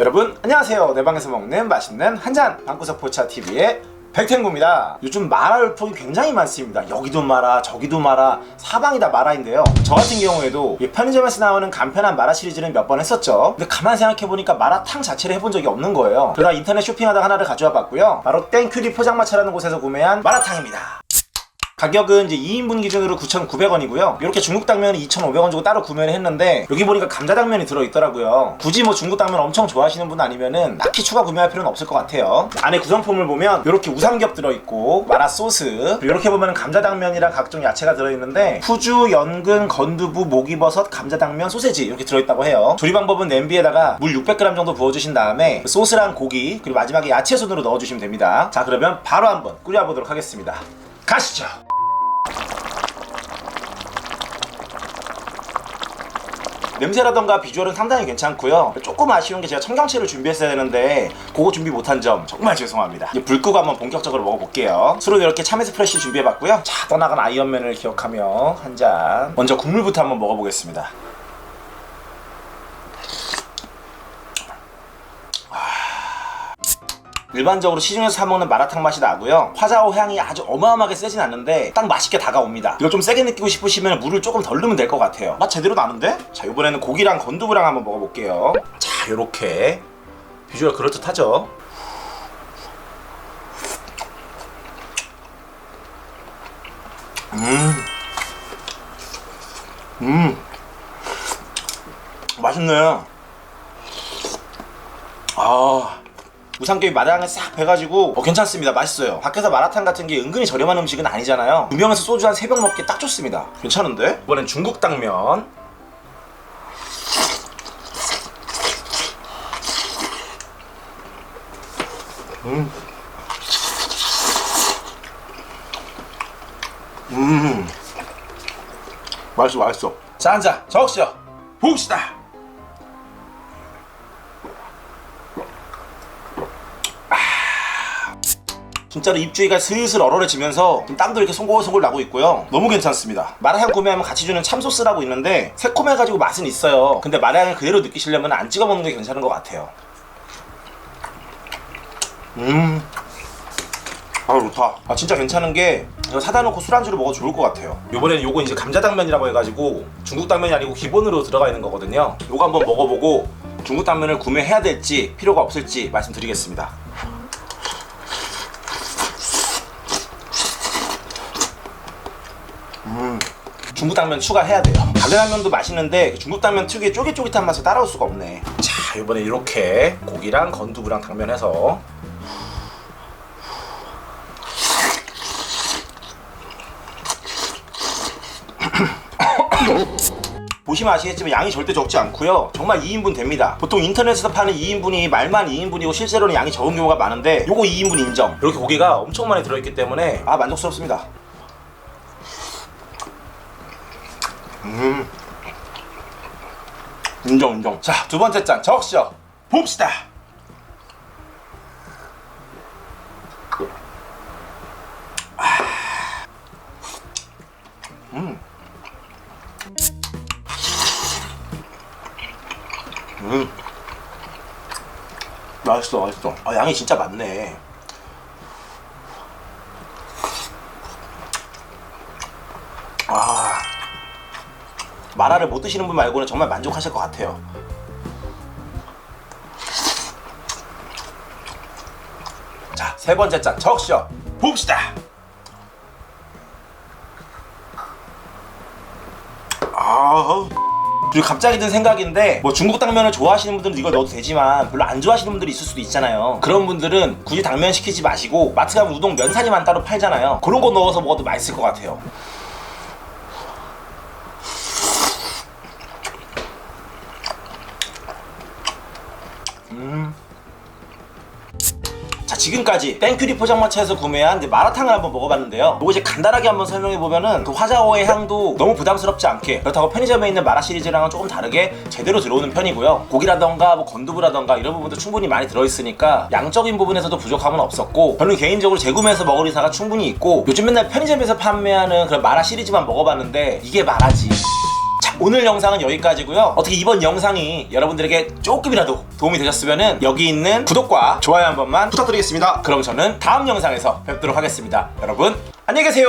여러분 안녕하세요. 내 방에서 먹는 맛있는 한잔. 방구석 포차 TV의 백탱구입니다. 요즘 마라 열풍이 굉장히 많습니다. 여기도 마라 저기도 마라 사방이 다 마라인데요. 저 같은 경우에도 이 편의점에서 나오는 간편한 마라 시리즈는 몇 번 했었죠. 근데 가만 생각해보니까 마라탕 자체를 해본 적이 없는 거예요. 그러다 인터넷 쇼핑하다가 하나를 가져와 봤고요. 바로 땡큐리 포장마차라는 곳에서 구매한 마라탕입니다 가격은 이제 2인분 기준으로 9,900원이고요. 이렇게 중국 당면은 2,500원 주고 따로 구매를 했는데 여기 보니까 감자 당면이 들어 있더라고요. 굳이 뭐 중국 당면 엄청 좋아하시는 분 아니면은 딱히 추가 구매할 필요는 없을 것 같아요. 안에 구성품을 보면 이렇게 우삼겹 들어 있고 마라 소스 이렇게 보면 감자 당면이랑 각종 야채가 들어 있는데 푸주, 연근, 건두부, 목이버섯, 감자 당면, 소세지 이렇게 들어 있다고 해요. 조리 방법은 냄비에다가 물 600g 정도 부어 주신 다음에 소스랑 고기 그리고 마지막에 야채 순으로 넣어 주시면 됩니다. 자 그러면 바로 한번 끓여 보도록 하겠습니다. 가시죠. 냄새라던가 비주얼은 상당히 괜찮고요. 조금 아쉬운 게 제가 청경채를 준비했어야 되는데 그거 준비 못한 점 정말 죄송합니다. 이제 불 끄고 한번 본격적으로 먹어볼게요. 수로 이렇게 참외스 프레쉬 준비해봤고요. 자 떠나간 아이언맨을 기억하며 한 잔. 먼저 국물부터 한번 먹어보겠습니다. 일반적으로 시중에서 사 먹는 마라탕 맛이 나고요. 화자오 향이 아주 어마어마하게 세진 않는데 딱 맛있게 다가옵니다. 이거 좀 세게 느끼고 싶으시면 물을 조금 덜 넣으면 될 것 같아요. 맛 제대로 나는데? 자 이번에는 고기랑 건두부랑 한번 먹어볼게요. 자 요렇게 비주얼 그럴듯하죠? 음. 음. 맛있네. 아. 우삼겹이 마라탕에 싹 배가지고 어, 괜찮습니다. 맛있어요. 밖에서 마라탕 같은 게 은근히 저렴한 음식은 아니잖아요. 두 명에서 소주 한 세 병 먹기 딱 좋습니다. 괜찮은데? 이번엔 중국 당면. 음. 음. 맛있어 맛있어. 자 한잔. 적시죠 봅시다 진짜로 입주위가 슬슬 얼얼해지면서 좀 땀도 이렇게 송골송골 나고 있고요. 너무 괜찮습니다. 마라향 구매하면 같이 주는 참소스라고 있는데 새콤해가지고 맛은 있어요. 근데 마라향을 그대로 느끼시려면 안 찍어 먹는 게 괜찮은 것 같아요. 음. 아 좋다. 아 진짜 괜찮은 게 이거 사다 놓고 술안주로 먹어 좋을 것 같아요. 이번에는 요거 이제 감자 당면이라고 해가지고 중국 당면이 아니고 기본으로 들어가 있는 거거든요. 요거 한번 먹어보고 중국 당면을 구매해야 될지 필요가 없을지 말씀드리겠습니다. 중국 당면 추가해야 돼요. 다른 당면도 맛있는데 중국 당면 특유의 쫄깃쫄깃한 맛을 따라올 수가 없네. 자, 이번에 이렇게 고기랑 건두부랑 당면 해서 보시면 아시겠지만 양이 절대 적지 않고요. 정말 2인분 됩니다. 보통 인터넷에서 파는 2인분이 말만 2인분이고 실제로는 양이 적은 경우가 많은데 요거 2인분 인정. 이렇게 고기가 엄청 많이 들어있기 때문에 아 만족스럽습니다. 음. 인정 인정 자 두 번째 짠 적시죠 봅시다 아. 음. 음. 맛있어 맛있어 아 양이 진짜 많네 마라를 못 드시는 분 말고는 정말 만족하실 것 같아요. 자, 세 번째 짠 적셔 봅시다. 아, 그리고 갑자기 든 생각인데 뭐 중국 당면을 좋아하시는 분들은 이걸 넣어도 되지만 별로 안 좋아하시는 분들이 있을 수도 있잖아요. 그런 분들은 굳이 당면 시키지 마시고 마트 가면 우동 면사리만 따로 팔잖아요. 그런 거 넣어서 먹어도 맛있을 것 같아요. 자 지금까지 땡큐리 포장마차에서 구매한 마라탕을 한번 먹어봤는데요. 이거 이제 간단하게 한번 설명해보면은 그 화자오의 향도 너무 부담스럽지 않게 그렇다고 편의점에 있는 마라 시리즈랑은 조금 다르게 제대로 들어오는 편이고요. 고기라던가 뭐 건두부라던가 이런 부분도 충분히 많이 들어있으니까 양적인 부분에서도 부족함은 없었고 저는 개인적으로 재구매해서 먹을 의사가 충분히 있고 요즘 맨날 편의점에서 판매하는 그런 마라 시리즈만 먹어봤는데 이게 마라지. 자 오늘 영상은 여기까지고요. 어떻게 이번 영상이 여러분들에게 조금이라도 도움이 되셨으면 여기 있는 구독과 좋아요 한 번만 부탁드리겠습니다. 그럼 저는 다음 영상에서 뵙도록 하겠습니다. 여러분 안녕히 계세요.